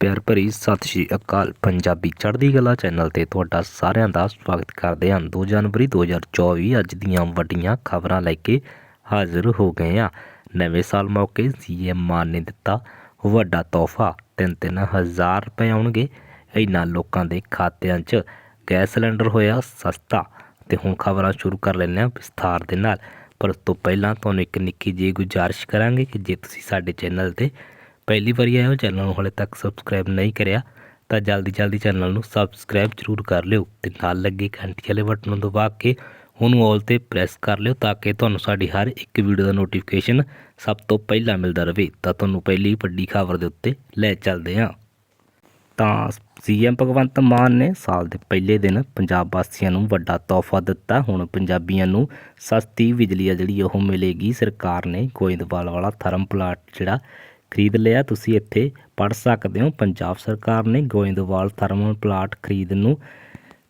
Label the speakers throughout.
Speaker 1: ਪਿਆਰ ਭਰੀ ਸਤਿ ਸ਼੍ਰੀ ਅਕਾਲ। ਪੰਜਾਬੀ ਚੜ੍ਹਦੀ ਕਲਾ ਚੈਨਲ ਤੇ ਤੁਹਾਡਾ ਸਾਰਿਆਂ ਦਾ ਸਵਾਗਤ ਕਰਦੇ ਹਾਂ। 2 ਜਨਵਰੀ 2024 ਅੱਜ ਦੀਆਂ ਵੱਡੀਆਂ ਖਬਰਾਂ ਲੈ ਕੇ ਹਾਜ਼ਰ ਹੋ ਗਏ ਹਾਂ। ਨਵੇਂ ਸਾਲ ਮੌਕੇ ਸੀਐਮ ਮਾਨ ਨੇ ਦਿੱਤਾ ਵੱਡਾ ਤੋਹਫਾ। 3-3 ਹਜ਼ਾਰ ਰੁਪਏ ਆਉਣਗੇ। ਇਹਨਾਂ ਲੋਕਾਂ ਦੇ ਖਾਤਿਆਂ 'ਚ ਗੈਸ ਸਿਲੰਡਰ ਹੋਇਆ ਸਸਤਾ। ਤੇ ਹੁਣ ਖਬਰਾਂ ਸ਼ੁਰੂ ਕਰ ਲੈਂਦੇ ਹਾਂ ਵਿਸਥਾਰ ਦੇ ਨਾਲ। ਪਰ ਉਸ ਤੋਂ ਪਹਿਲਾਂ ਤੁਹਾਨੂੰ ਇੱਕ ਨਿੱਕੀ ਜਿਹੀ ਗੁਜ਼ਾਰਿਸ਼ ਕਰਾਂਗੇ ਕਿ ਜੇ ਤੁਸੀਂ ਸਾਡੇ ਚੈਨਲ ਤੇ ਪਹਿਲੀ ਵਾਰੀ ਆਏ ਹੋ, ਚੈਨਲ ਨੂੰ ਹਾਲੇ ਤੱਕ ਸਬਸਕ੍ਰਾਈਬ ਨਹੀਂ ਕਰਿਆ, ਤਾਂ ਜਲਦੀ ਜਲਦੀ ਚੈਨਲ ਨੂੰ ਸਬਸਕ੍ਰਾਈਬ ਜ਼ਰੂਰ ਕਰ ਲਿਓ ਤੇ ਨਾਲ ਲੱਗੇ ਘੰਟੀ ਵਾਲੇ ਬਟਨ ਨੂੰ ਦਬਾ ਕੇ ਉਹਨੂੰ ਆਲ ਤੇ ਪ੍ਰੈਸ ਕਰ ਲਿਓ ਤਾਂ ਕਿ ਤੁਹਾਨੂੰ ਸਾਡੀ ਹਰ ਇੱਕ ਵੀਡੀਓ ਦਾ ਨੋਟੀਫਿਕੇਸ਼ਨ ਸਭ ਤੋਂ ਪਹਿਲਾਂ ਮਿਲਦਾ ਰਹੇ। ਤਾਂ ਤੁਹਾਨੂੰ ਪਹਿਲੀ ਵੱਡੀ ਖਬਰ ਦੇ ਉੱਤੇ ਲੈ ਚੱਲਦੇ ਹਾਂ। ਤਾਂ ਸੀਐਮ ਭਗਵੰਤ ਮਾਨ ਨੇ ਸਾਲ ਦੇ ਪਹਿਲੇ ਦਿਨ ਪੰਜਾਬ ਵਾਸੀਆਂ ਨੂੰ ਵੱਡਾ ਤੋਹਫਾ ਦਿੱਤਾ। ਹੁਣ ਪੰਜਾਬੀਆਂ ਨੂੰ ਸਸਤੀ ਬਿਜਲੀ ਆ ਜਿਹੜੀ ਉਹ ਮਿਲੇਗੀ। ਸਰਕਾਰ ਨੇ ਗੋਇੰਦਵਾਲ ਵਾਲਾ ਥਰਮ ਪਲਾਟ ਜਿਹੜਾ ਖਰੀਦ ਲਿਆ, ਤੁਸੀਂ ਇੱਥੇ ਪੜ ਸਕਦੇ ਹੋ। ਪੰਜਾਬ ਸਰਕਾਰ ਨੇ ਗੋਇੰਦਵਾਲ ਥਰਮਲ ਪਲਾਟ ਖਰੀਦਣ ਨੂੰ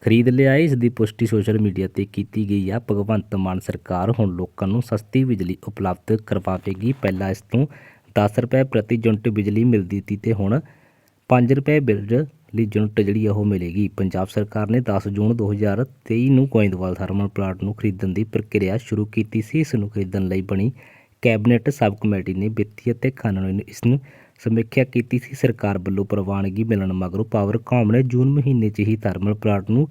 Speaker 1: ਖਰੀਦ ਲਿਆ। ਇਸ ਦੀ ਪੁਸ਼ਟੀ ਸੋਸ਼ਲ ਮੀਡੀਆ ਤੇ ਕੀਤੀ ਗਈ ਆ। ਭਗਵੰਤ ਮਾਨ ਸਰਕਾਰ ਹੁਣ ਲੋਕਾਂ ਨੂੰ ਸਸਤੀ ਬਿਜਲੀ ਉਪਲਬਧ ਕਰਵਾਵੇਗੀ। ਪਹਿਲਾਂ ਇਸ ਤੋਂ 10 ਰੁਪਏ ਪ੍ਰਤੀ ਯੂਨਿਟ ਬਿਜਲੀ ਮਿਲਦੀ ਸੀ ਤੇ ਹੁਣ 5 ਰੁਪਏ ਬਿੱਲ ਲਈ ਯੂਨਿਟ ਜਿਹੜੀ ਆ ਉਹ ਮਿਲੇਗੀ। ਪੰਜਾਬ ਸਰਕਾਰ ਨੇ 10 ਜੂਨ 2023 ਨੂੰ ਗੋਇੰਦਵਾਲ ਥਰਮਲ ਪਲਾਂਟ ਨੂੰ ਖਰੀਦਣ ਦੀ ਪ੍ਰਕਿਰਿਆ ਸ਼ੁਰੂ ਕੀਤੀ ਸੀ। ਇਸ ਨੂੰ ਖਰੀਦਣ ਲਈ ਬਣੀ ਕੈਬਨਿਟ ਸਬ ਕਮੇਟੀ ਨੇ ਵਿੱਤੀ ਅਤੇ ਕਾਨੂੰਨੀ ਇਸ ਨੂੰ ਸਮੀਖਿਆ ਕੀਤੀ ਸੀ। ਸਰਕਾਰ ਵੱਲੋਂ ਪ੍ਰਵਾਨਗੀ ਮਿਲਣ ਮਗਰੋਂ ਪਾਵਰਕਾਮ ਨੇ ਜੂਨ ਮਹੀਨੇ 'ਚ ਹੀ ਥਰਮਲ ਪਲਾਂਟ ਨੂੰ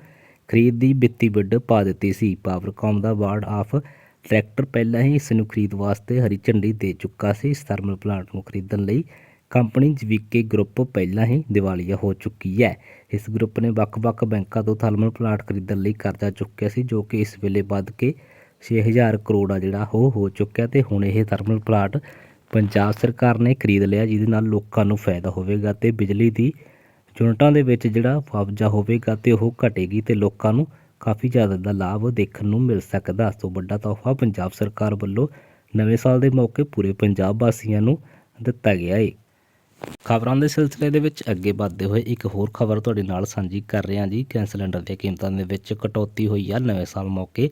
Speaker 1: ਖਰੀਦ ਦੀ ਵਿੱਤੀ ਬਿੱਡ ਪਾ ਦਿੱਤੀ ਸੀ। ਪਾਵਰਕਾਮ ਦਾ ਵਾਰਡ ਆਫ ਡਾਇਰੈਕਟਰ ਪਹਿਲਾਂ ਹੀ ਇਸ ਨੂੰ ਖਰੀਦ ਵਾਸਤੇ ਹਰੀ ਝੰਡੀ ਦੇ ਚੁੱਕਾ ਸੀ। ਇਸ ਥਰਮਲ ਪਲਾਂਟ ਨੂੰ ਖਰੀਦਣ ਲਈ ਕੰਪਨੀ ਜਵੀਕੇ ਗਰੁੱਪ ਪਹਿਲਾਂ ਹੀ ਦਿਵਾਲੀਆ ਹੋ ਚੁੱਕੀ ਹੈ। ਇਸ ਗਰੁੱਪ ਨੇ ਵੱਖ-ਵੱਖ ਬੈਂਕਾਂ ਤੋਂ ਥਰਮਲ ਪਲਾਂਟ ਖਰੀਦਣ ਲਈ ਕਰਜ਼ਾ ਚੁੱਕਿਆ ਸੀ, ਜੋ ਕਿ ਇਸ ਵੇਲੇ ਵੱਧ ਕੇ 6000 ਕਰੋੜ ਆ ਜਿਹੜਾ ਉਹ ਹੋ ਚੁੱਕਿਆ ਤੇ ਹੁਣ ਇਹ ਥਰਮਲ ਪਲਾਂਟ ਪੰਜਾਬ ਸਰਕਾਰ ਨੇ ਖਰੀਦ ਲਿਆ ਜਿਹਦੇ ਨਾਲ ਲੋਕਾਂ ਨੂੰ ਫਾਇਦਾ ਹੋਵੇਗਾ ਤੇ ਬਿਜਲੀ ਦੀ ਯੂਨਿਟਾਂ ਦੇ ਵਿੱਚ ਜਿਹੜਾ ਮੁਆਵਜ਼ਾ ਹੋਵੇਗਾ ਤੇ ਉਹ ਘਟੇਗੀ ਤੇ ਲੋਕਾਂ ਨੂੰ ਕਾਫੀ ਜ਼ਿਆਦਾ ਦਾ ਲਾਭ ਦੇਖਣ ਨੂੰ ਮਿਲ ਸਕਦਾ। ਤੋਂ ਵੱਡਾ ਤੋਹਫਾ ਪੰਜਾਬ ਸਰਕਾਰ ਵੱਲੋਂ ਨਵੇਂ ਸਾਲ ਦੇ ਮੌਕੇ ਪੂਰੇ ਪੰਜਾਬ ਵਾਸੀਆਂ ਨੂੰ ਦਿੱਤਾ ਗਿਆ ਹੈ ਖਬਰਾਂ ਦੇ ਸਿਲਸਿਲੇ ਦੇ ਵਿੱਚ ਅੱਗੇ ਵਧਦੇ ਹੋਏ ਇੱਕ ਹੋਰ ਖਬਰ ਤੁਹਾਡੇ ਨਾਲ ਸਾਂਝੀ ਕਰ ਰਹੇ ਹਾਂ ਜੀ। ਗੈਸ ਸਿਲੰਡਰ ਦੀਆਂ ਕੀਮਤਾਂ ਦੇ ਵਿੱਚ ਕਟੌਤੀ ਹੋਈ ਆ। ਨਵੇਂ ਸਾਲ ਮੌਕੇ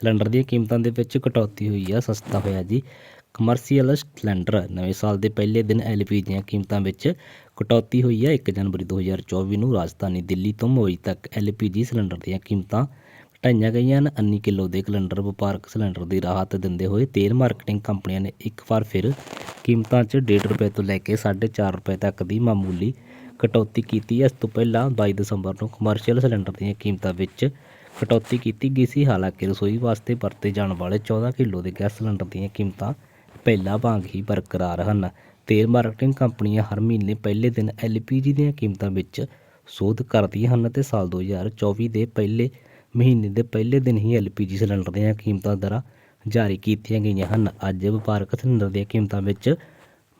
Speaker 1: ਸਿਲੰਡਰ ਦੀਆਂ ਕੀਮਤਾਂ ਦੇ ਵਿੱਚ ਕਟੌਤੀ ਹੋਈ ਆ, ਸਸਤਾ ਹੋਇਆ ਜੀ। ਕਮਰਸ਼ੀਅਲ ਸਿਲੰਡਰ ਨਵੇਂ ਸਾਲ ਦੇ ਪਹਿਲੇ ਦਿਨ ਐਲਪੀ ਦੀਆਂ ਕੀਮਤਾਂ ਵਿੱਚ ਕਟੌਤੀ ਹੋਈ ਹੈ 1 ਜਨਵਰੀ 2024 ਨੂੰ ਰਾਜਧਾਨੀ ਦਿੱਲੀ ਤੋਂ ਮੋਈ ਤੱਕ ਐਲਪੀਜੀ ਸਿਲੰਡਰ ਦੀਆਂ ਕੀਮਤਾਂ ਘਟਾਈਆਂ ਗਈਆਂ ਹਨ। 19 ਕਿਲੋ ਦੇ ਸਿਲੰਡਰ ਵਪਾਰਕ ਸਿਲੰਡਰ ਦੀ ਰਾਹਤ ਦਿੰਦੇ ਹੋਏ ਤੇਲ ਮਾਰਕੀਟਿੰਗ ਕੰਪਨੀਆਂ ਨੇ ਇੱਕ ਵਾਰ ਫਿਰ ਕੀਮਤਾਂ 'ਚ 1.5 ਰੁਪਏ ਤੋਂ ਲੈ ਕੇ 4.5 ਰੁਪਏ ਤੱਕ ਦੀ ਮਾਮੂਲੀ ਕਟੌਤੀ ਕੀਤੀ। ਹੈ ਇਸ ਤੋਂ ਪਹਿਲਾਂ 22 ਦਸੰਬਰ ਨੂੰ ਕਮਰਸ਼ੀਅਲ ਸਿਲੰਡਰ ਦੀਆਂ ਕੀਮਤਾਂ ਵਿੱਚ ਕਟੌਤੀ ਕੀਤੀ ਗਈ ਸੀ। ਹਾਲਾਂਕਿ ਰਸੋਈ ਵਾਸਤੇ ਵਰਤੇ ਜਾਣ ਵਾਲੇ 14 ਕਿਲੋ ਦੇ ਗੈਸ ਸਿਲੰਡਰ ਦੀਆਂ ਕੀਮਤਾਂ ਪਹਿਲਾਂ ਵਾਂਗ ਹੀ ਬਰਕਰਾਰ ਹਨ। ਤੇਲ ਮਾਰਕੀਟਿੰਗ ਕੰਪਨੀਆਂ ਹਰ ਮਹੀਨੇ ਪਹਿਲੇ ਦਿਨ ਐਲਪੀਜੀ ਦੀਆਂ ਕੀਮਤਾਂ ਵਿੱਚ ਸੋਧ ਕਰਦੀਆਂ ਹਨ ਅਤੇ ਸਾਲ 2024 ਦੇ ਪਹਿਲੇ ਮਹੀਨੇ ਦੇ ਪਹਿਲੇ ਦਿਨ ਹੀ ਐਲਪੀਜੀ ਸਿਲੰਡਰ ਦੀਆਂ ਕੀਮਤਾਂ ਦਰਾਂ ਜਾਰੀ ਕੀਤੀਆਂ ਗਈਆਂ ਹਨ। ਅੱਜ ਵਪਾਰਕ ਸਿਲੰਡਰ ਦੀਆਂ ਕੀਮਤਾਂ ਵਿੱਚ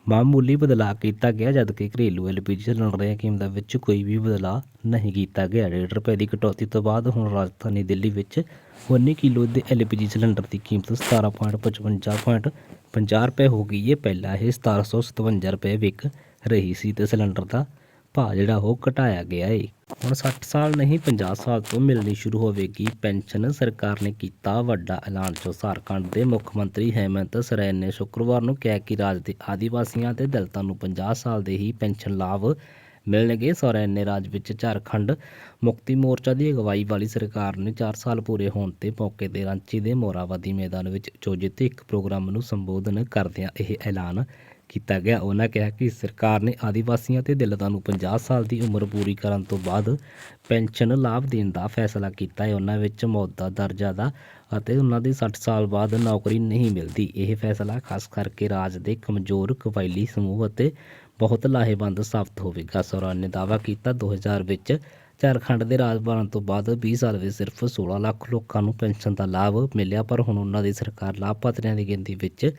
Speaker 1: ਮਾਮੂਲੀ ਬਦਲਾਅ ਕੀਤਾ ਗਿਆ, ਜਦਕਿ ਘਰੇਲੂ ਐਲਪੀਜੀ ਸਿਲੰਡਰ ਦੀਆਂ ਕੀਮਤਾਂ ਵਿੱਚ ਕੋਈ ਵੀ ਬਦਲਾਅ ਨਹੀਂ ਕੀਤਾ ਗਿਆ। ਡੇਢ ਰੁਪਏ ਦੀ ਕਟੌਤੀ ਤੋਂ ਬਾਅਦ ਹੁਣ ਰਾਜਧਾਨੀ ਦਿੱਲੀ ਵਿੱਚ 19 ਕਿਲੋ ਦੇ ਐਲਪੀਜੀ ਸਿਲੰਡਰ ਦੀ ਕੀਮਤ 17.55.50 ਰੁਪਏ ਹੋ ਗਈ ਹੈ ਪਹਿਲਾਂ ਇਹ 1757 ਰੁਪਏ ਵਿਕ ਰਹੀ ਸੀ ਤੇ ਸਿਲੰਡਰ ਦਾ ਭਾਅ ਜਿਹੜਾ ਉਹ ਘਟਾਇਆ ਗਿਆ ਏ। ਹੁਣ 60 ਸਾਲ ਨਹੀਂ 50 ਸਾਲ ਤੋਂ ਮਿਲਣੀ ਸ਼ੁਰੂ ਹੋਵੇਗੀ ਪੈਨਸ਼ਨ। ਸਰਕਾਰ ਨੇ ਕੀਤਾ ਵੱਡਾ ਐਲਾਨ, ਜੋ ਝਾਰਖੰਡ ਦੇ ਮੁੱਖ ਮੰਤਰੀ ਹੈਮੰਤ ਸੋਰੈਨ ਨੇ ਸ਼ੁੱਕਰਵਾਰ ਨੂੰ ਕਿਹਾ ਕਿ ਰਾਜ ਦੇ ਆਦੀਵਾਸੀਆਂ ਤੇ ਦਲਿਤਾਂ ਨੂੰ 50 ਸਾਲ ਦੇ ਹੀ ਪੈਨਸ਼ਨ ਲਾਭ ਮਿਲਣਗੇ। ਸੋਰੈਨ ਨੇ ਰਾਜ ਵਿੱਚ ਝਾਰਖੰਡ ਮੁਕਤੀ ਮੋਰਚਾ ਦੀ ਅਗਵਾਈ ਵਾਲੀ ਸਰਕਾਰ ਨੇ 4 ਸਾਲ ਪੂਰੇ ਹੋਣ ਤੇ ਮੌਕੇ ਤੇ ਰਾਂਚੀ ਦੇ ਮੋਰਾਵਾਦੀ ਮੈਦਾਨ ਵਿੱਚ ਆਯੋਜਿਤ ਇੱਕ ਪ੍ਰੋਗਰਾਮ ਨੂੰ ਸੰਬੋਧਨ ਕਰਦਿਆਂ ਇਹ ਐਲਾਨ ਕੀਤਾ ਗਿਆ। ਉਹਨਾਂ ਕਿਹਾ ਕਿ ਸਰਕਾਰ ਨੇ ਆਦੀਵਾਸੀਆਂ ਤੇ ਦਲਿਤਾਂ ਨੂੰ 50 ਸਾਲ ਦੀ ਉਮਰ ਪੂਰੀ ਕਰਨ ਤੋਂ ਬਾਅਦ ਪੈਨਸ਼ਨ ਲਾਭ ਦੇਣ ਦਾ ਫੈਸਲਾ ਕੀਤਾ ਹੈ। ਉਹਨਾਂ ਵਿੱਚ ਮੌਤ ਦਾ ਦਰਜਾ ਦਾ ਅਤੇ ਉਹਨਾਂ ਦੀ 60 ਸਾਲ ਬਾਅਦ ਨੌਕਰੀ ਨਹੀਂ ਮਿਲਦੀ। ਇਹ ਫੈਸਲਾ ਖਾਸ ਕਰਕੇ ਰਾਜ ਦੇ ਕਮਜ਼ੋਰ ਕਬਾਇਲੀ ਸਮੂਹ ਅਤੇ ਬਹੁਤ ਲਾਹੇਵੰਦ ਸਾਬਤ ਹੋਵੇਗਾ। ਸੋਰਾਨ ਨੇ ਦਾਅਵਾ ਕੀਤਾ 2000 ਵਿੱਚ ਝਾਰਖੰਡ ਦੇ ਰਾਜ ਬਣਨ ਤੋਂ ਬਾਅਦ 20 ਸਾਲ ਵਿੱਚ ਸਿਰਫ 16 ਲੱਖ ਲੋਕਾਂ ਨੂੰ ਪੈਨਸ਼ਨ ਦਾ ਲਾਭ ਮਿਲਿਆ, ਪਰ ਹੁਣ ਉਹਨਾਂ ਦੀ ਸਰਕਾਰ ਲਾਭਪਾਤਰੀਆਂ ਦੀ ਗਿਣਤੀ ਵਿੱਚ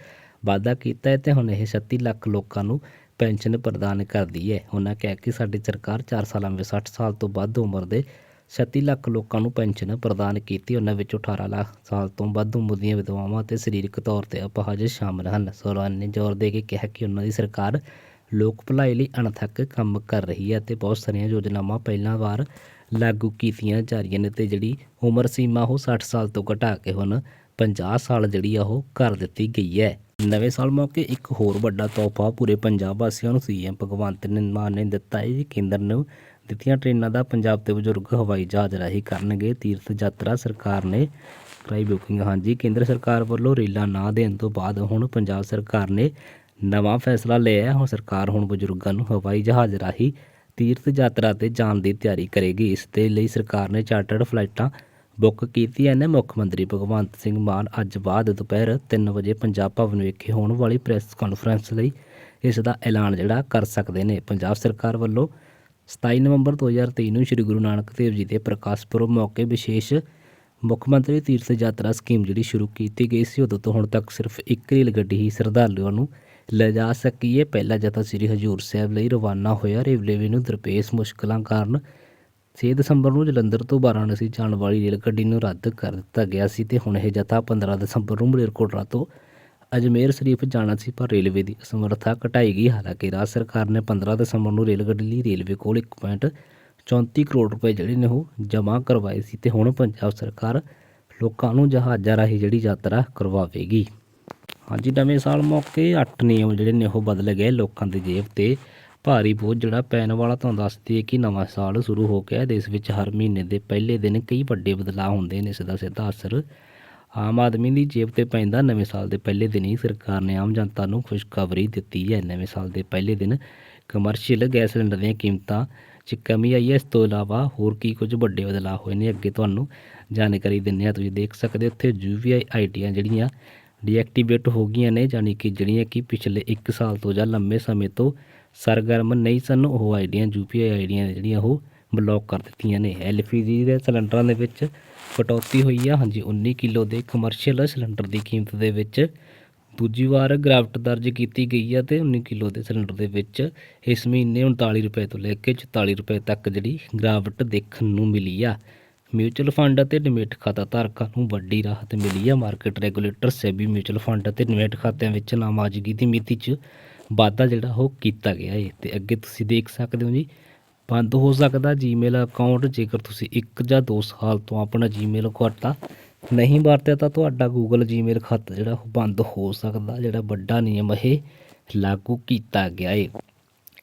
Speaker 1: ਵਾਧਾ ਕੀਤਾ ਹੈ ਤੇ ਹੁਣ ਇਹ 36 ਲੱਖ ਲੋਕਾਂ ਨੂੰ ਪੈਨਸ਼ਨ ਪ੍ਰਦਾਨ ਕਰਦੀ ਹੈ। ਉਹਨਾਂ ਕਿਹਾ ਕਿ ਸਾਡੀ ਸਰਕਾਰ 4 ਸਾਲਾਂ ਵਿੱਚ 60 ਸਾਲ ਤੋਂ ਵੱਧ ਉਮਰ ਦੇ 36 ਲੱਖ ਲੋਕਾਂ ਨੂੰ ਪੈਨਸ਼ਨ ਪ੍ਰਦਾਨ ਕੀਤੀ। ਉਹਨਾਂ ਵਿੱਚ 18 ਲੱਖ ਸਾਲ ਤੋਂ ਵੱਧ ਉਮਰ ਦੀਆਂ ਵਿਧਵਾਵਾਂ ਅਤੇ ਸਰੀਰਕ ਤੌਰ ਤੇ ਅਪਾਹਜ ਸ਼ਾਮਲ ਹਨ। ਸੋਰਾਨ ਨੇ ਜ਼ੋਰ ਦੇ ਕੇ ਕਿਹਾ ਕਿ ਉਹਨਾਂ ਦੀ ਸਰਕਾਰ ਲੋਕ ਭਲਾਈ ਲਈ ਅਣਥੱਕ ਕੰਮ ਕਰ ਰਹੀ ਹੈ ਤੇ ਬਹੁਤ ਸਾਰੀਆਂ ਯੋਜਨਾਵਾਂ ਪਹਿਲਾਂ ਵਾਰ ਲਾਗੂ ਕੀਤੀਆਂ ਜਾ ਰਹੀਆਂ ਨੇ ਤੇ ਜਿਹੜੀ ਉਮਰ ਸੀਮਾ ਉਹ 60 ਸਾਲ ਤੋਂ ਘਟਾ ਕੇ ਹੁਣ 50 ਸਾਲ ਜਿਹੜੀ ਆ ਉਹ ਕਰ ਦਿੱਤੀ ਗਈ ਹੈ। ਨਵੇਂ ਸਾਲ ਮੌਕੇ ਇੱਕ ਹੋਰ ਵੱਡਾ ਤੋਹਫਾ ਪੂਰੇ ਪੰਜਾਬ ਵਾਸੀਆਂ ਨੂੰ ਸੀਐਮ ਭਗਵੰਤ ਮਾਨ ਨੇ ਦਿੱਤਾ ਹੈ। ਜੀ ਕੇਂਦਰ ਨੂੰ ਦਿੱਤੀਆਂ ਟ੍ਰੇਨਾਂ ਦਾ ਪੰਜਾਬ ਦੇ ਬਜ਼ੁਰਗ ਹਵਾਈ ਜਹਾਜ਼ ਰਾਹੀਂ ਕਰਨਗੇ ਤੀਰਥ ਯਾਤਰਾ। ਸਰਕਾਰ ਨੇ ਕਰਾਈ ਬੁਕਿੰਗ। ਹਾਂਜੀ, ਕੇਂਦਰ ਸਰਕਾਰ ਵੱਲੋਂ ਰੇਲਾਂ ਨਾ ਦੇਣ ਤੋਂ ਬਾਅਦ ਹੁਣ ਪੰਜਾਬ ਸਰਕਾਰ ਨੇ ਨਵਾਂ ਫੈਸਲਾ ਲਿਆ ਹੈ। ਹੁਣ ਸਰਕਾਰ ਹੁਣ ਬਜ਼ੁਰਗਾਂ ਨੂੰ ਹਵਾਈ ਜਹਾਜ਼ ਰਾਹੀਂ ਤੀਰਥ ਯਾਤਰਾ ਤੇ ਜਾਣ ਦੀ ਤਿਆਰੀ ਕਰੇਗੀ। ਇਸ ਦੇ ਲਈ ਸਰਕਾਰ ਨੇ ਚਾਰਟਰਡ ਫਲਾਈਟਾਂ ਬੁੱਕ ਕੀਤੀਆਂ ਨੇ ਮੁੱਖ ਮੰਤਰੀ ਭਗਵੰਤ ਸਿੰਘ ਮਾਨ ਅੱਜ ਬਾਅਦ ਦੁਪਹਿਰ 3 ਵਜੇ ਪੰਜਾਬ ਭਵਨ ਵਿਖੇ ਹੋਣ ਵਾਲੀ ਪ੍ਰੈਸ ਕਾਨਫਰੰਸ ਲਈ ਇਸ ਦਾ ਐਲਾਨ ਜਿਹੜਾ ਕਰ ਸਕਦੇ ਨੇ। ਪੰਜਾਬ ਸਰਕਾਰ ਵੱਲੋਂ 27 ਨਵੰਬਰ 2023 ਨੂੰ ਸ੍ਰੀ ਗੁਰੂ ਨਾਨਕ ਦੇਵ ਜੀ ਦੇ ਪ੍ਰਕਾਸ਼ ਪੁਰਬ ਮੌਕੇ ਵਿਸ਼ੇਸ਼ ਮੁੱਖ ਮੰਤਰੀ ਤੀਰਥ ਯਾਤਰਾ ਸਕੀਮ ਜਿਹੜੀ ਸ਼ੁਰੂ ਕੀਤੀ ਗਈ ਸੀ, ਉਦੋਂ ਤੋਂ ਹੁਣ ਤੱਕ ਸਿਰਫ ਇੱਕ ਰੇਲ ਗੱਡੀ ਹੀ ਸ਼ਰਧਾਲੂਆਂ ਨੂੰ ਲੈ ਜਾ ਸਕੀਏ। ਪਹਿਲਾ ਜਥਾ ਸ੍ਰੀ ਹਜੂਰ ਸਾਹਿਬ ਲਈ ਰਵਾਨਾ ਹੋਇਆ। ਰੇਲਵੇ ਨੂੰ ਦਰਪੇਸ਼ ਮੁਸ਼ਕਲਾਂ ਕਾਰਨ 6 ਦਸੰਬਰ ਨੂੰ ਜਲੰਧਰ ਤੋਂ ਵਾਰਾਣਸੀ ਜਾਣ ਵਾਲੀ ਰੇਲ ਗੱਡੀ ਨੂੰ ਰੱਦ ਕਰ ਦਿੱਤਾ ਗਿਆ ਸੀ ਤੇ ਹੁਣ ਇਹ ਜਥਾ 15 ਦਸੰਬਰ ਨੂੰ ਮਲੇਰਕੋਟਲਾ ਤੋਂ ਅਜਮੇਰ ਸ਼ਰੀਫ ਜਾਣਾ ਸੀ, ਪਰ ਰੇਲਵੇ ਦੀ ਸਮਰੱਥਾ ਘਟਾਈ ਗਈ। ਹਾਲਾਂਕਿ ਰਾਜ ਸਰਕਾਰ ਨੇ 15 ਦਸੰਬਰ ਨੂੰ ਰੇਲ ਗੱਡੀ ਲਈ ਰੇਲਵੇ ਕੋਲ 1.34 ਕਰੋੜ ਰੁਪਏ ਜਿਹੜੇ ਨੇ ਉਹ ਜਮ੍ਹਾਂ ਕਰਵਾਏ ਸੀ ਤੇ ਹੁਣ ਪੰਜਾਬ ਸਰਕਾਰ ਲੋਕਾਂ ਨੂੰ ਜਹਾਜ਼ਾਂ ਰਾਹੀਂ ਜਿਹੜੀ ਯਾਤਰਾ ਕਰਵਾਵੇਗੀ। ਹਾਂਜੀ, ਨਵੇਂ ਸਾਲ ਮੌਕੇ 8 ਨਿਯਮ ਜਿਹੜੇ ਨੇ ਉਹ ਬਦਲ ਗਏ। ਲੋਕਾਂ ਦੀ ਜੇਬ ਤੇ ਭਾਰੀ ਬੋਝ ਜਿਹੜਾ ਪੈਣ ਵਾਲਾ ਤੁਹਾਨੂੰ ਦੱਸਦੀ ਹੈ ਕਿ ਨਵਾਂ ਸਾਲ ਸ਼ੁਰੂ ਹੋ ਗਿਆ ਦੇਸ਼ ਵਿੱਚ ਹਰ ਮਹੀਨੇ ਦੇ ਪਹਿਲੇ ਦਿਨ ਕਈ ਵੱਡੇ ਬਦਲਾਅ ਹੁੰਦੇ ਨੇ ਇਸ ਦਾ ਸਿੱਧਾ ਅਸਰ ਆਮ ਆਦਮੀ ਦੀ ਜੇਬ ਤੇ ਪੈਂਦਾ। ਨਵੇਂ ਸਾਲ ਦੇ ਪਹਿਲੇ ਦਿਨ ਹੀ ਸਰਕਾਰ ਨੇ ਆਮ ਜਨਤਾ ਨੂੰ ਖੁਸ਼ਖਬਰੀ ਦਿੱਤੀ ਹੈ। ਨਵੇਂ ਸਾਲ ਦੇ ਪਹਿਲੇ ਦਿਨ ਕਮਰਸ਼ੀਅਲ ਗੈਸ ਸਿਲੰਡਰ ਦੀਆਂ ਕੀਮਤਾਂ 'ਚ ਕਮੀ ਆਈ ਹੈ। ਇਸ ਤੋਂ ਇਲਾਵਾ ਹੋਰ ਕੀ ਕੁਝ ਵੱਡੇ ਬਦਲਾਅ ਹੋਏ ਨੇ, ਅੱਗੇ ਤੁਹਾਨੂੰ ਜਾਣਕਾਰੀ ਦਿੰਦੇ ਹਾਂ। ਤੁਸੀਂ ਦੇਖ ਸਕਦੇ ਹੋ ਇੱਥੇ ਯੂਵੀਆਈ ਆਈਡੀਆਂ ਜਿਹੜੀਆਂ ਡੀਐਕਟੀਵੇਟ ਹੋ ਗਈਆਂ ਨੇ ਯਾਨੀ ਕਿ ਜਿਹੜੀਆਂ ਕਿ ਪਿਛਲੇ 1 ਸਾਲ ਤੋਂ ਜਾਂ ਲੰਮੇ ਸਮੇਂ ਤੋਂ ਸਰਗਰਮ ਨਹੀਂ ਸਨ। ਉਹ ਆਈਡੀਆਂ, ਯੂਪੀਆਈ ਆਈਡੀਆਂ ਜਿਹੜੀਆਂ ਉਹ ਬਲੌਕ ਕਰ ਦਿੱਤੀਆਂ ਨੇ। ਐਲਪੀਜੀ ਦੇ ਸਿਲੰਡਰਾਂ ਦੇ ਵਿੱਚ ਕਟੌਤੀ ਹੋਈ ਆ। ਹਾਂਜੀ 19 ਕਿਲੋ ਦੇ ਕਮਰਸ਼ੀਅਲ ਸਿਲੰਡਰ ਦੀ ਕੀਮਤ ਦੇ ਵਿੱਚ ਦੂਜੀ ਵਾਰ ਗ੍ਰਾਫਟ ਦਰਜ ਕੀਤੀ ਗਈ ਆ ਤੇ 19 ਕਿਲੋ ਦੇ ਸਿਲੰਡਰ ਦੇ ਵਿੱਚ ਇਸ ਮਹੀਨੇ 39 ਰੁਪਏ ਤੋਂ ਲੈ ਕੇ 44 ਰੁਪਏ ਤੱਕ ਜਿਹੜੀ ਗ੍ਰਾਫਟ ਦੇਖਣ ਨੂੰ ਮਿਲੀ ਆ। ਮਿਊਚੁਅਲ ਫੰਡ ਅਤੇ ਡਿਮੇਟ ਖਾਤਾ ਧਾਰਕਾਂ ਨੂੰ ਵੱਡੀ ਰਾਹਤ ਮਿਲੀ ਆ। Market regulator SEBI mutual fund ਅਤੇ ਡਿਮਿਟ ਖਾਤਿਆਂ ਵਿੱਚ ਨਾਮਾਜ਼ਗੀ ਦੀ ਮਿਤੀ 'ਚ ਵਾਧਾ ਜਿਹੜਾ ਉਹ ਕੀਤਾ ਗਿਆ ਹੈ ਤੇ ਅੱਗੇ ਤੁਸੀਂ ਦੇਖ ਸਕਦੇ ਹੋ ਜੀ, ਬੰਦ ਹੋ ਸਕਦਾ ਜੀਮੇਲ ਅਕਾਊਂਟ ਜੇਕਰ ਤੁਸੀਂ 1 ਜਾਂ 2 ਸਾਲ ਤੋਂ ਆਪਣਾ ਜੀਮੇਲ ਖਾਤਾ ਨਹੀਂ ਵਰਤਿਆ ਤਾਂ ਤੁਹਾਡਾ ਗੂਗਲ ਜੀਮੇਲ ਖਾਤਾ ਜਿਹੜਾ ਉਹ ਬੰਦ ਹੋ ਸਕਦਾ, ਜਿਹੜਾ ਵੱਡਾ ਨਿਯਮ ਇਹ ਲਾਗੂ ਕੀਤਾ ਗਿਆ ਹੈ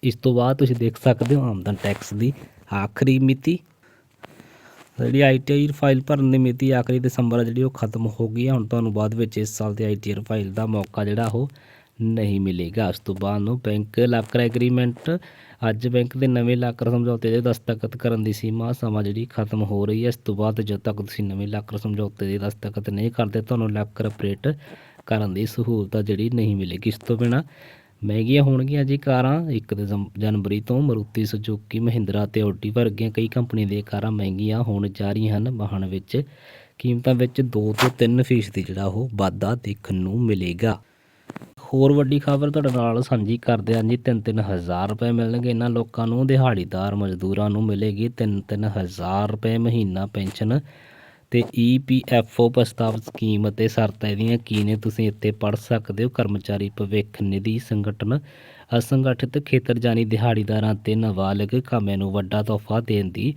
Speaker 1: ਇਸ ਤੋਂ ਬਾਅਦ ਤੁਸੀਂ ਦੇਖ ਸਕਦੇ ਹੋ ਆਮਦਨ ਟੈਕਸ ਦੀ ਆਖਰੀ ਮਿਤੀ। ਜਿਹੜੀ ਆਈਟੀਆਈ ਫਾਈਲ ਭਰਨ ਦੀ ਮਿਤੀ ਆਖਰੀ ਦਸੰਬਰ ਜਿਹੜੀ ਉਹ ਖਤਮ ਹੋ ਗਈ ਹੈ ਹੁਣ ਤੁਹਾਨੂੰ ਬਾਅਦ ਵਿੱਚ ਇਸ ਸਾਲ ਦੀ ਆਈਟੀਆਰ ਫਾਈਲ ਦਾ ਮੌਕਾ ਜਿਹੜਾ ਉਹ ਨਹੀਂ ਮਿਲੇਗਾ। ਉਸ ਤੋਂ ਬਾਅਦ ਨੂੰ ਬੈਂਕ ਲਾਕਰ ਐਗਰੀਮੈਂਟ ਅੱਜ ਬੈਂਕ ਦੇ ਨਵੇਂ ਲਾਕਰ ਸਮਝੌਤੇ ਦੇ ਦਸਤਖਤ ਕਰਨ ਦੀ ਸੀਮਾ ਸਮਾਂ ਜਿਹੜੀ ਖਤਮ ਹੋ ਰਹੀ ਹੈ। ਇਸ ਤੋਂ ਬਾਅਦ ਜਦ ਤੱਕ ਤੁਸੀਂ ਨਵੇਂ ਲਾਕਰ ਸਮਝੌਤੇ ਦੇ ਦਸਤਖਤ ਨਹੀਂ ਕਰਦੇ, ਤੁਹਾਨੂੰ ਲਾਕਰ ਅਪਰੇਟ ਕਰਨ ਦੀ ਸਹੂਲਤ ਜਿਹੜੀ ਨਹੀਂ ਮਿਲੇਗੀ। ਇਸ ਤੋਂ ਬਿਨਾ ਮਹਿੰਗੀਆਂ ਹੋਣਗੀਆਂ ਜੀ ਕਾਰਾਂ। 1 ਦਸੰਬ- ਜਨਵਰੀ ਤੋਂ ਮਰੂਤੀ ਸੁਜ਼ੂਕੀ, ਮਹਿੰਦਰਾ ਤੇ ਆਡੀ ਵਰਗੀਆਂ ਕਈ ਕੰਪਨੀਆਂ ਦੀਆਂ ਕਾਰਾਂ ਮਹਿੰਗੀਆਂ ਹੋਣ ਜਾ ਰਹੀਆਂ ਹਨ। ਵਾਹਨ ਵਿੱਚ ਕੀਮਤਾਂ ਵਿੱਚ 2 ਤੋਂ 3 ਫੀਸਦੀ ਜਿਹੜਾ ਉਹ ਵਾਧਾ ਦੇਖਣ ਨੂੰ ਮਿਲੇਗਾ। ਹੋਰ ਵੱਡੀ ਖਬਰ ਤੁਹਾਡੇ ਨਾਲ ਸਾਂਝੀ ਕਰਦੇ ਹਾਂ ਜੀ। 3-3 ਹਜ਼ਾਰ ਰੁਪਏ ਮਿਲਣਗੇ ਇਹਨਾਂ ਲੋਕਾਂ ਨੂੰ। ਦਿਹਾੜੀਦਾਰ ਮਜ਼ਦੂਰਾਂ ਨੂੰ ਮਿਲੇਗੀ 3-3 ਹਜ਼ਾਰ ਰੁਪਏ ਮਹੀਨਾ ਪੈਨਸ਼ਨ। ਤੇ ਈਪੀਐਫਓ ਪ੍ਰਸਤਾਵ ਸਕੀਮ ਅਤੇ ਸ਼ਰਤਾਂ ਇਹਦੀਆਂ ਕੀ ਨੇ ਤੁਸੀਂ ਇੱਥੇ ਪੜ੍ਹ ਸਕਦੇ ਹੋ। ਕਰਮਚਾਰੀ ਭਵਿੱਖ ਨਿਧੀ ਸੰਗਠਨ, ਅਸੰਗਠਿਤ ਖੇਤਰ ਜਾਨੀ ਦਿਹਾੜੀਦਾਰਾਂ ਤੇ ਨਾਬਾਲਗ ਕਾਮਿਆਂ ਨੂੰ ਵੱਡਾ ਤੋਹਫਾ ਦੇਣ ਦੀ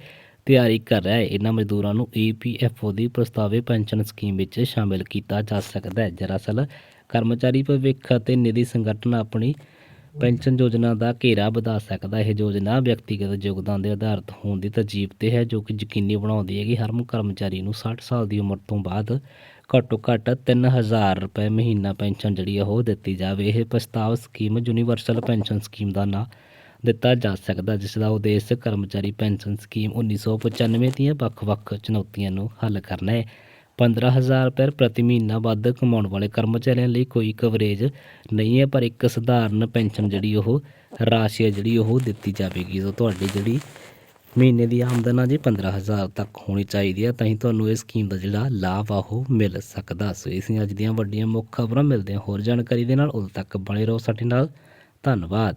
Speaker 1: ਤਿਆਰੀ ਕਰ ਰਿਹਾ ਹੈ। ਇਹਨਾਂ ਮਜ਼ਦੂਰਾਂ ਨੂੰ ਈਪੀਐਫਓ ਦੀ ਪ੍ਰਸਤਾਵਿਤ ਪੈਨਸ਼ਨ ਸਕੀਮ ਵਿੱਚ ਸ਼ਾਮਿਲ ਕੀਤਾ ਜਾ ਸਕਦਾ ਹੈ। ਦਰਅਸਲ ਕਰਮਚਾਰੀ ਭਵਿੱਖ ਅਤੇ ਨਿਧੀ ਸੰਗਠਨ ਆਪਣੀ ਪੈਨਸ਼ਨ ਯੋਜਨਾ ਦਾ ਘੇਰਾ ਵਧਾ ਸਕਦਾ ਹੈ। ਇਹ ਯੋਜਨਾ ਵਿਅਕਤੀਗਤ ਯੋਗਦਾਨ ਦੇ ਆਧਾਰਿਤ ਹੋਣ ਦੀ ਤਰਜੀਬ ਤੇ ਹੈ, ਜੋ ਕਿ ਯਕੀਨੀ ਬਣਾਉਂਦੀ ਹੈ ਕਿ ਹਰ ਕਰਮਚਾਰੀ ਨੂੰ 60 ਸਾਲ ਦੀ ਉਮਰ ਤੋਂ ਬਾਅਦ ਘੱਟੋ ਘੱਟ 3000 ਰੁਪਏ ਮਹੀਨਾ ਪੈਨਸ਼ਨ ਜਿਹੜੀ ਆ, ਉਹ ਦਿੱਤੀ ਜਾਵੇ। ਇਹ ਪ੍ਰਸਤਾਵ ਸਕੀਮ ਯੂਨੀਵਰਸਲ ਪੈਨਸ਼ਨ ਸਕੀਮ ਦਾ ਨਾਂ ਦਿੱਤਾ ਜਾ ਸਕਦਾ, ਜਿਸ ਦਾ ਉਦੇਸ਼ ਕਰਮਚਾਰੀ ਪੈਨਸ਼ਨ ਸਕੀਮ 1995 ਦੀਆਂ ਵੱਖ-ਵੱਖ ਚੁਣੌਤੀਆਂ ਨੂੰ ਹੱਲ ਕਰਨਾ ਹੈ। 15000 ਰੁਪਏ ਪ੍ਰਤੀ ਮਹੀਨਾ ਵੱਧ ਕਮਾਉਣ ਵਾਲੇ ਕਰਮਚਾਰੀਆਂ ਲਈ ਕੋਈ ਕਵਰੇਜ ਨਹੀਂ ਹੈ, ਪਰ ਇੱਕ ਸਧਾਰਨ ਪੈਨਸ਼ਨ ਜਿਹੜੀ ਉਹ ਰਾਸ਼ੀ ਹੈ ਜਿਹੜੀ ਉਹ ਦਿੱਤੀ ਜਾਵੇਗੀ। ਸੋ ਤੁਹਾਡੀ ਜਿਹੜੀ ਮਹੀਨੇ ਦੀ ਆਮਦਨ ਆ ਜੀ 15000 ਤੱਕ ਹੋਣੀ ਚਾਹੀਦੀ ਹੈ, ਤਾਂ ਹੀ ਤੁਹਾਨੂੰ ਇਸ ਸਕੀਮ ਦਾ ਜਿਹੜਾ ਲਾਭ ਆ ਉਹ ਮਿਲ ਸਕਦਾ। ਸੋ ਇਸ ਅੱਜ ਦੀਆਂ ਵੱਡੀਆਂ ਮੁੱਖ ਖਬਰਾਂ ਮਿਲਦੇ ਹਾਂ। ਹੋਰ ਜਾਣਕਾਰੀ ਦੇ ਨਾਲ ਉਦੋਂ ਤੱਕ ਬਣੇ ਰਹੋ ਸਾਡੇ ਨਾਲ। ਧੰਨਵਾਦ।